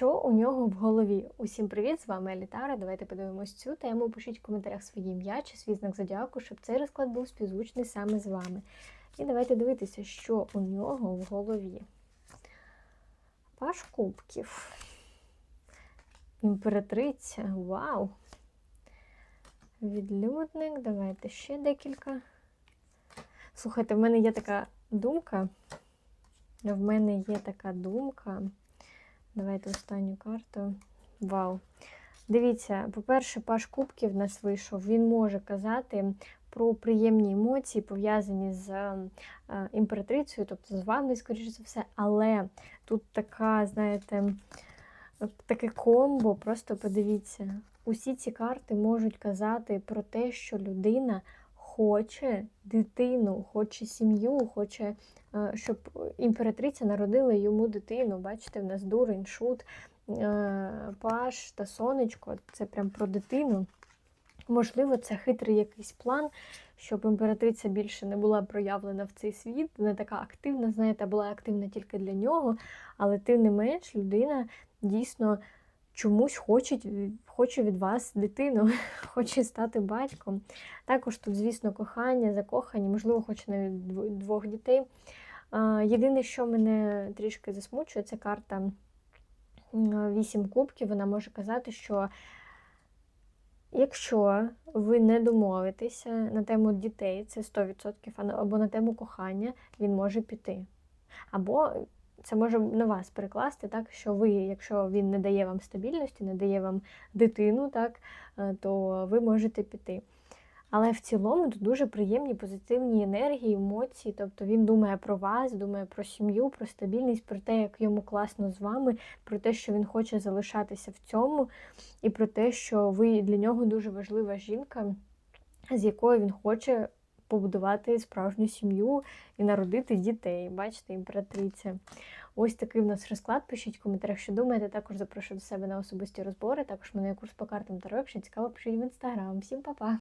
Що у нього в голові? Усім привіт! З вами Елітара. Давайте подивимось цю тему. Пишіть в коментарях своє ім'я чи свій знак зодіаку, щоб цей розклад був співзвучний саме з вами. І давайте дивитися, що у нього в голові. Паш кубків. Імператриця. Вау! Відлюдник. Давайте ще декілька. Слухайте, в мене є така думка. В мене є така думка. Давайте останню карту. Вау. Дивіться, по-перше, Паш Кубків в нас вийшов. Він може казати про приємні емоції, пов'язані з е, імператрицею, тобто з вами, скоріш за все. Але тут така, знаєте, таке комбо, просто подивіться. Усі ці карти можуть казати про те, що людина хоче дитину, хоче сім'ю, хоче, е, щоб імператриця народила йому дитину. Бачите, в нас дурень, шут, е, паш та сонечко це прям про дитину. Можливо, це хитрий якийсь план, щоб імператриця більше не була проявлена в цей світ, не така активна, знаєте, була активна тільки для нього, але тим не менш людина дійсно чомусь хоче, хоче від вас дитину, хоче стати батьком. Також тут, звісно, кохання, закохані, можливо, хоче навіть двох дітей. Єдине, що мене трішки засмучує, це карта вісім кубків. Вона може казати, що якщо ви не домовитеся на тему дітей, це 100%, або на тему кохання, він може піти. Або це може на вас перекласти, так що ви, якщо він не дає вам стабільності, не дає вам дитину, так, е, то ви можете піти. Але в цілому тут дуже приємні позитивні енергії, емоції. Тобто він думає про вас, думає про сім'ю, про стабільність, про те, як йому класно з вами, про те, що він хоче залишатися в цьому, і про те, що ви для нього дуже важлива жінка, з якою він хоче побудувати справжню сім'ю і народити дітей. Бачите, імператриця. Ось такий в нас розклад. Пишіть в коментарях, що думаєте. Також запрошую до себе на особисті розбори. Також мене курс по картам Таро. Якщо цікаво, пишіть в інстаграм. Всім па-па!